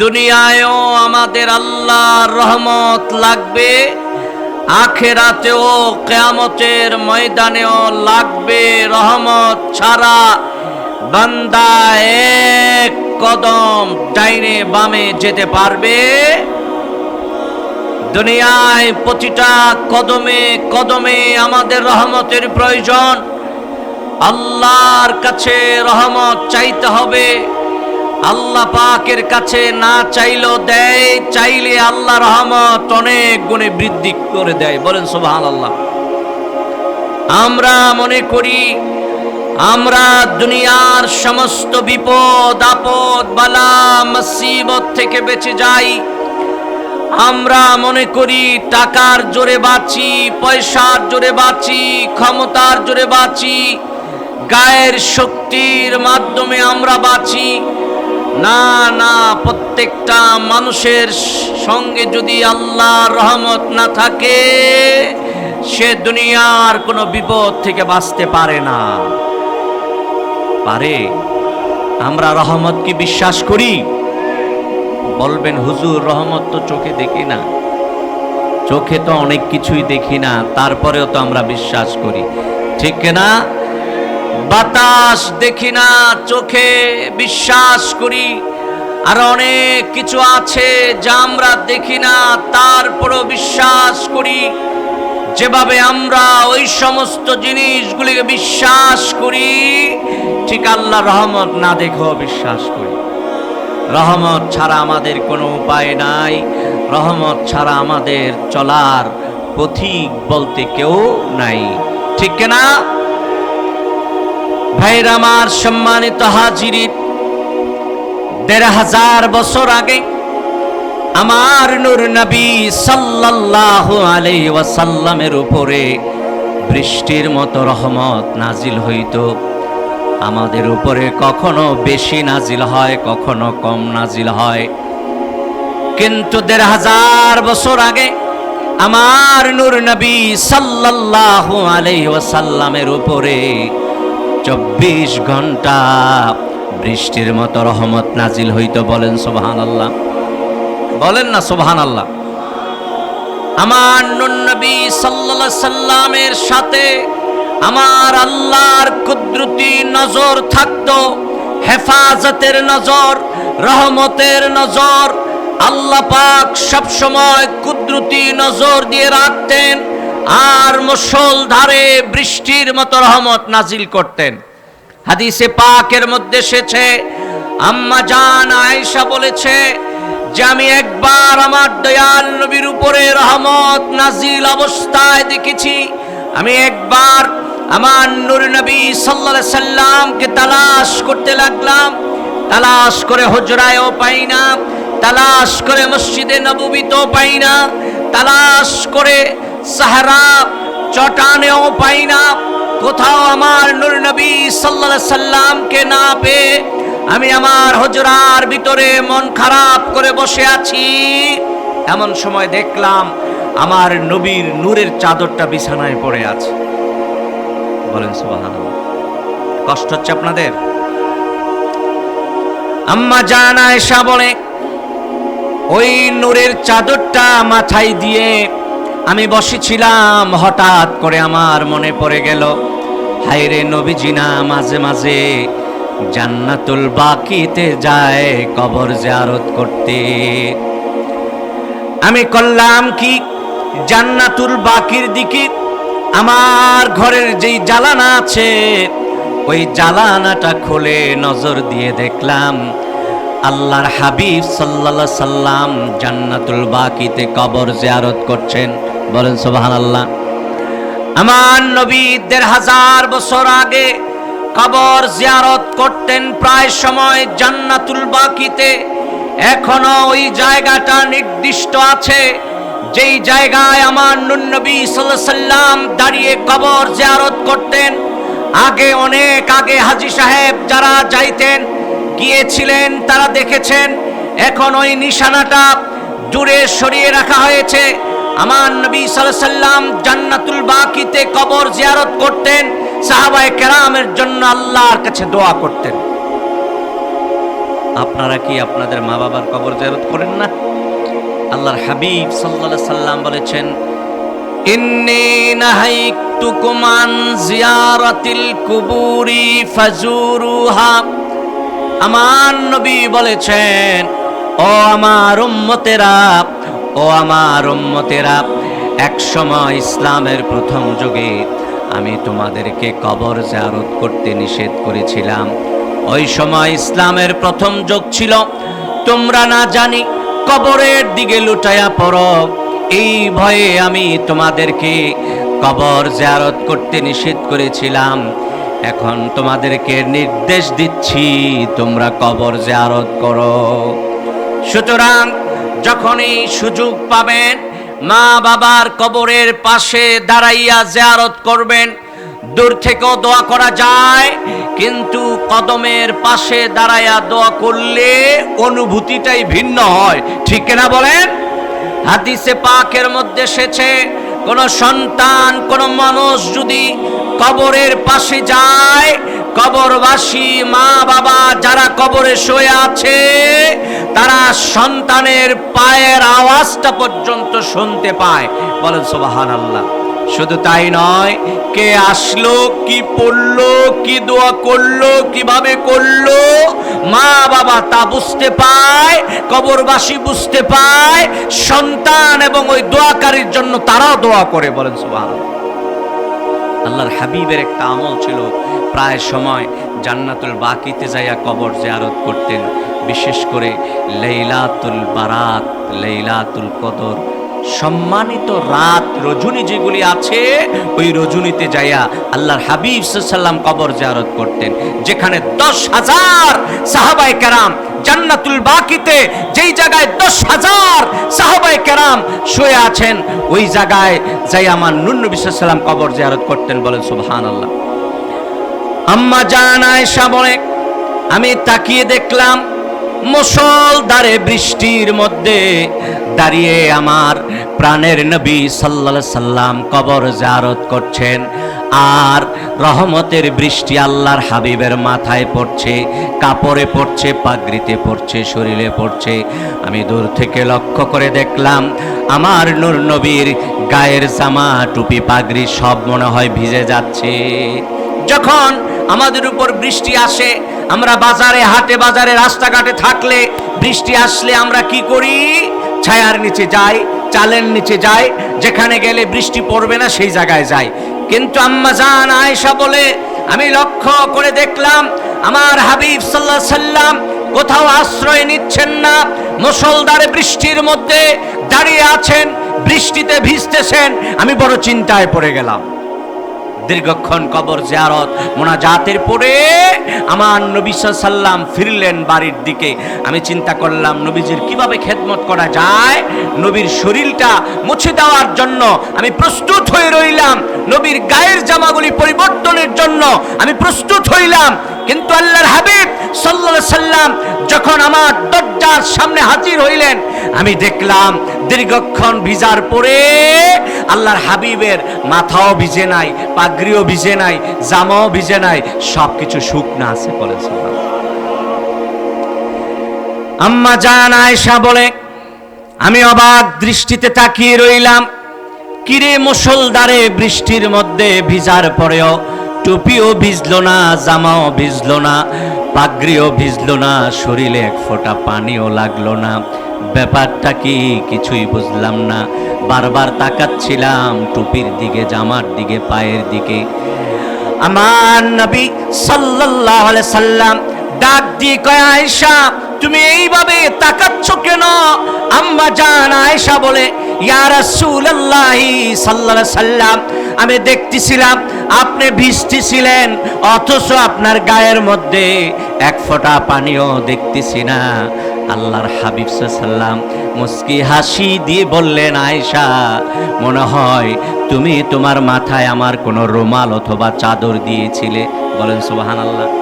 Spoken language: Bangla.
দুনিয়ায়ও আমাদের আল্লাহর রহমত লাগবে, আখেরাতেও কেয়ামতের ময়দানেও লাগবে রহমত ছাড়া বান্দা এক কদম ডাইনে বামে যেতে পারবে। দুনিয়ায় প্রতিটা কদমে কদমে আমাদের রহমতের প্রয়োজন, আল্লাহর কাছে রহমত চাইতে হবে। আল্লাহ পাকের কাছে না চাইলেও দেয়, চাইলে আল্লাহ রহমত অনেক গুণে বৃদ্ধি করে দেয়। বলেন সুবহান আল্লাহ আমরা মনে করি, আমরা দুনিয়ার সমস্ত বিপদ, আপদ, বালা, মুসিবত থেকে বেঁচে যাই। আমরা মনে করি, টাকার জোরে বাঁচি, পয়সার জোরে বাঁচি, ক্ষমতার জোরে বাঁচি, গায়ের শক্তির মাধ্যমে আমরা বাঁচি। না না, প্রত্যেকটা মানুষের সঙ্গে যদি আল্লাহ রহমত না থাকে, সে দুনিয়ার কোনো বিপদ থেকে বাঁচতে পারে না। পারে? আমরা রহমত কি বিশ্বাস করি? বলবেন, হুজুর, রহমত তো চোখে দেখি না। চোখে তো অনেক কিছুই দেখি না, তারপরেও তো আমরা বিশ্বাস করি। ঠিক না? বাতাস দেখি না, চোখে বিশ্বাস করি। আর অনেক কিছু আছে যা আমরা দেখি না, তারপরও বিশ্বাস করি। যেভাবে আমরা ওই সমস্ত জিনিসগুলিকে বিশ্বাস করি, ঠিক আল্লাহ রহমত না দেখেও বিশ্বাস করি। রহমত ছাড়া আমাদের কোনো উপায় নাই। রহমত ছাড়া আমাদের চলার পথিক বলতে কেউ নাই। ঠিক না ভাইর আমার সম্মানিত হাজিরি দেড় হাজার বছর আগে আমার নূর নবী সাল্লাল্লাহু আলাইহি ওয়াসাল্লামের উপরে বৃষ্টির মতো রহমত নাজিল হইতো। আমাদের উপরে কখনো বেশি নাজিল হয়, কখনো কম নাজিল হয়। কিন্তু দেড় হাজার বছর আগে আমার নূর নবী সাল্লাল্লাহু আলাইহি ওয়াসাল্লামের উপরে চব্বিশ ঘণ্টা বৃষ্টির মতো রহমত নাজিল হইতো বলেন সুবহানাল্লাহ। বলেন না সুবহানাল্লাহ। আমার নূর নবী সাল্লাল্লাহু সাল্লামের সাথে আমার আল্লাহর কুদরতি নজর থাকতো, হেফাজতের নজর, রহমতের নজর, আল্লাহ পাক সব সময় কুদরতি নজর দিয়ে রাখতেন। আর মুসল ধারে বৃষ্টির মতো রহমত নাজিল করতেন। হাদিসে পাকের মধ্যে এসেছে, আম্মা জান আয়েশা বলেছে যে, আমি একবার আমার দয়াল নবীর উপরে রহমত নাজিল অবস্থায় দেখেছি। আমি একবার আমার নূর নবী সাল্লাল্লাহু সাল্লামকে তালাশ করতে লাগলাম। তালাশ করে হজরায়ও পাই না, তালাশ করে মসজিদে নববীতেও পাই না। তালাশ করে সাহারা, চটানেও পাই না। কোথাও আমার নূর নবী সাল্লাল্লাহু সাল্লামকে না পেয়ে আমি আমার হজরার ভিতরে মন খারাপ করে বসে আছি। এমন সময় দেখলাম আমার নবীর নূরের চাদরটা বিছানায় পড়ে আছে। বলেন কষ্ট হচ্ছে আপনাদের? আম্মা জান আয়েশা বলে, ওই নূরের চাদরটা মাথায় দিয়ে আমি বসেছিলাম, হঠাৎ করে আমার মনে পড়ে গেল, হায়রে নবীজিনা মাঝে মাঝে জান্নাতুল বাকিতে যায় কবর জিয়ারত করতে। আমি করলাম কি? জান্নাতুল বাকির দিকে আমার ঘরের যেই জ্বালানা আছে, ওই জ্বালানাটা খুলে নজর দিয়ে দেখলাম, আল্লাহর হাবিব সাল্লাল্লাহু সাল্লাম জান্নাতুল বাকিতে কবর জিয়ারত করছেন। বলেন, সুবহানাল্লাহ। আমার নবী দেড় হাজার বছর আগে কবর জিয়ারত করতেন প্রায় সময় জান্নাতুল বাকিতে। এখনও ওই জায়গাটা নির্দিষ্ট আছে, যেই জায়গায় আমার নবী সাল্লাম দাঁড়িয়ে কবর জিয়ারত করতেন। আগে, অনেক আগে হাজি সাহেব যারা যাইতেন, গিয়েছিলেন, তারা দেখেছেন, এখন ওই নিশানাটা দূরে সরিয়ে রাখা হয়েছে। আমার নবী সাল্লাম জান্নাতুল বাকিতে কবর জিয়ারত করতেন, সাহাবায়ে কেরামের জন্য আল্লাহর কাছে দোয়া করতেন। আপনারা কি আপনাদের মা বাবার কবর জিয়ারত করেন না? আল্লাহর হাবিব সাল্লাল্লাহু সাল্লাম বলেছেন, ইন্নী নাহাইতুকুম আন জিয়ারাতিল কুবুরি ফাজুরুহা। আমার নবী বলেছেন, ও আমার উম্মতেরা ও আমার উম্মতেরা, এক সময় ইসলামের প্রথম যুগে আমি তোমাদেরকে কবর জারত করতে নিষেধ করেছিলাম। ওই সময় ইসলামের প্রথম যুগ ছিল। তোমরা না জানি কবরের দিকে লুটায়া পড়ো। এই ভয়ে আমি তোমাদেরকে কবর জারত করতে নিষেধ করেছিলাম। এখন তোমাদেরকে নির্দেশ দিচ্ছি, তোমরা কবর জিয়ারত করো। সুতরাং যখন এই সুযোগ পাবেন, মা বাবার কবরের পাশে দাঁড়াইয়া জিয়ারত করবেন। দূর থেকেও দোয়া করা যায়, কিন্তু কদমের পাশে দাঁড়াইয়া দোয়া করলে অনুভূতিটাই ভিন্ন হয়। ঠিক না বলেন? হাদিসে পাকের মধ্যে এসেছে, কোন সন্তান, কোন মানুষ যদি কবরের পাশে যায় কবরবাসী মা বাবা যারা কবরে শুয়ে আছে, তারা সন্তানের পায়ের আওয়াজটা পর্যন্ত শুনতে পায়। বলেন সোবাহান আল্লাহ শুধু তাই নয়, কে আসলো, কি পড়ল, কি দোয়া করল, কীভাবে করল, মা বাবা তা বুঝতে পায়, কবরবাসী বুঝতে পায়, সন্তান এবং ওই দোয়াকারীর জন্য তারাও দোয়া করে, বলেন সুবহান আল্লাহর হাবিবের একটা আমল ছিল প্রায় সময় জান্নাতুল বাকিতে যাইয়া কবর জিয়ারত করতেন। বিশেষ করে লাইলাতুল বারাত, লাইলাতুল কদর। সম্মানিত রাত রজনী যেগুলি আছে, ওই রজনীতে যাইয়া আল্লাহর হাবিব সাল্লাম কবর জিয়ারত করতেন। যেখানে দশ হাজার সাহাবাই কেরাম জান্নাতুল বাকিতে, যেই জায়গায় দশ হাজার সাহাবাই কেরাম শুয়ে আছেন, ওই জায়গায় যাই আমার নুন্ন সাল্লাম কবর জিয়ারত করতেন বলেন সুবহান আল্লাহ আম্মা জান আয়েশা বলে, আমি তাকিয়ে দেখলাম মুসলধারে বৃষ্টির মধ্যে দাঁড়িয়ে আমার প্রাণের নবী সাল্লাল্লাহু সাল্লাম কবর জারত করছেন। আর রহমতের বৃষ্টি আল্লাহর হাবিবের মাথায় পড়ছে, কাপড়ে পড়ছে, পাগড়িতে পড়ছে, শরীরে পড়ছে। আমি দূর থেকে লক্ষ্য করে দেখলাম আমার নূর নবীর গায়ের জামা, টুপি, পাগড়ি সব মনে হয় ভিজে যাচ্ছে। যখন আমাদের উপর বৃষ্টি আসে, আমরা বাজারে, হাটে, বাজারে, রাস্তাঘাটে থাকলে বৃষ্টি আসলে আমরা কি করি? ছায়ার নিচে যাই, চালের নিচে যাই, যেখানে গেলে বৃষ্টি পড়বে না সেই জায়গায় যাই। কিন্তু আম্মা জান আয়েশা বলে, আমি লক্ষ্য করে দেখলাম, আমার হাবিব সাল্লাহ সাল্লাম কোথাও আশ্রয় নিচ্ছেন না, মুসলধারে বৃষ্টির মধ্যে দাঁড়িয়ে আছেন, বৃষ্টিতে ভিজতেছেন, আমি বড় চিন্তায় পড়ে গেলাম। দীর্ঘক্ষণ কবর জিয়ারত, মোনাজাতের পরে আমার নবী সাল্লাম ফিরলেন বাড়ির দিকে। আমি চিন্তা করলাম, নবীজির কীভাবে খেদমত করা যায়? নবীর শরীরটা মুছে দেওয়ার জন্য আমি প্রস্তুত হয়ে রইলাম। নবীর গায়ের জামাগুলি পরিবর্তনের জন্য আমি প্রস্তুত হইলাম। কিন্তু আল্লাহর হাবিব সাল্লাল্লাহু সাল্লাম যখন আমার দরজার সামনে হাজির হইলেন, আমি দেখলাম দীর্ঘক্ষণ ভিজার পরে আল্লাহর হাবিবের মাথাও ভিজে নাই, পাগড়িও ভিজে নাই, জামাও ভিজে নাই সব কিছু শুকনা আছে বলেছে আম্মা জান আয়েশা বলে, আমি অবাক দৃষ্টিতে তাকিয়ে রইলাম, কিরে মুসলদারে বৃষ্টির মধ্যে ভিজার পরেও টুপিও ভিজলো না, জামাও ভিজলো না, পাগড়িও ভিজলো না, শরীরে এক ফোঁটা পানিও লাগল না। ব্যাপারটা কি কিছুই বুঝলাম না। বারবার তাকাচ্ছিলাম টুপির দিকে, জামার দিকে, পায়ের দিকে। আমার নবী সাল্লাল্লাহু আলাইহি সাল্লাম ডাক দিয়ে কয়, আয়েশা, তুমি এইভাবে তাকাচ্ছ কেন? আম্মা জান আয়েশা বলে আমি দেখতেছিলাম আপনি ভিজতেছিলেন অথচ আপনার গায়ের মধ্যে এক ফোঁটা পানিও দেখতেছি না। আল্লাহর হাবিব সাল্লাম মুস্কি হাসি দিয়ে বললেন, আয়েশা, মনে হয় তুমি তোমার মাথায় আমার কোনো রুমাল অথবা চাদর দিয়েছিলে। বলেন, সুবহানাল্লাহ।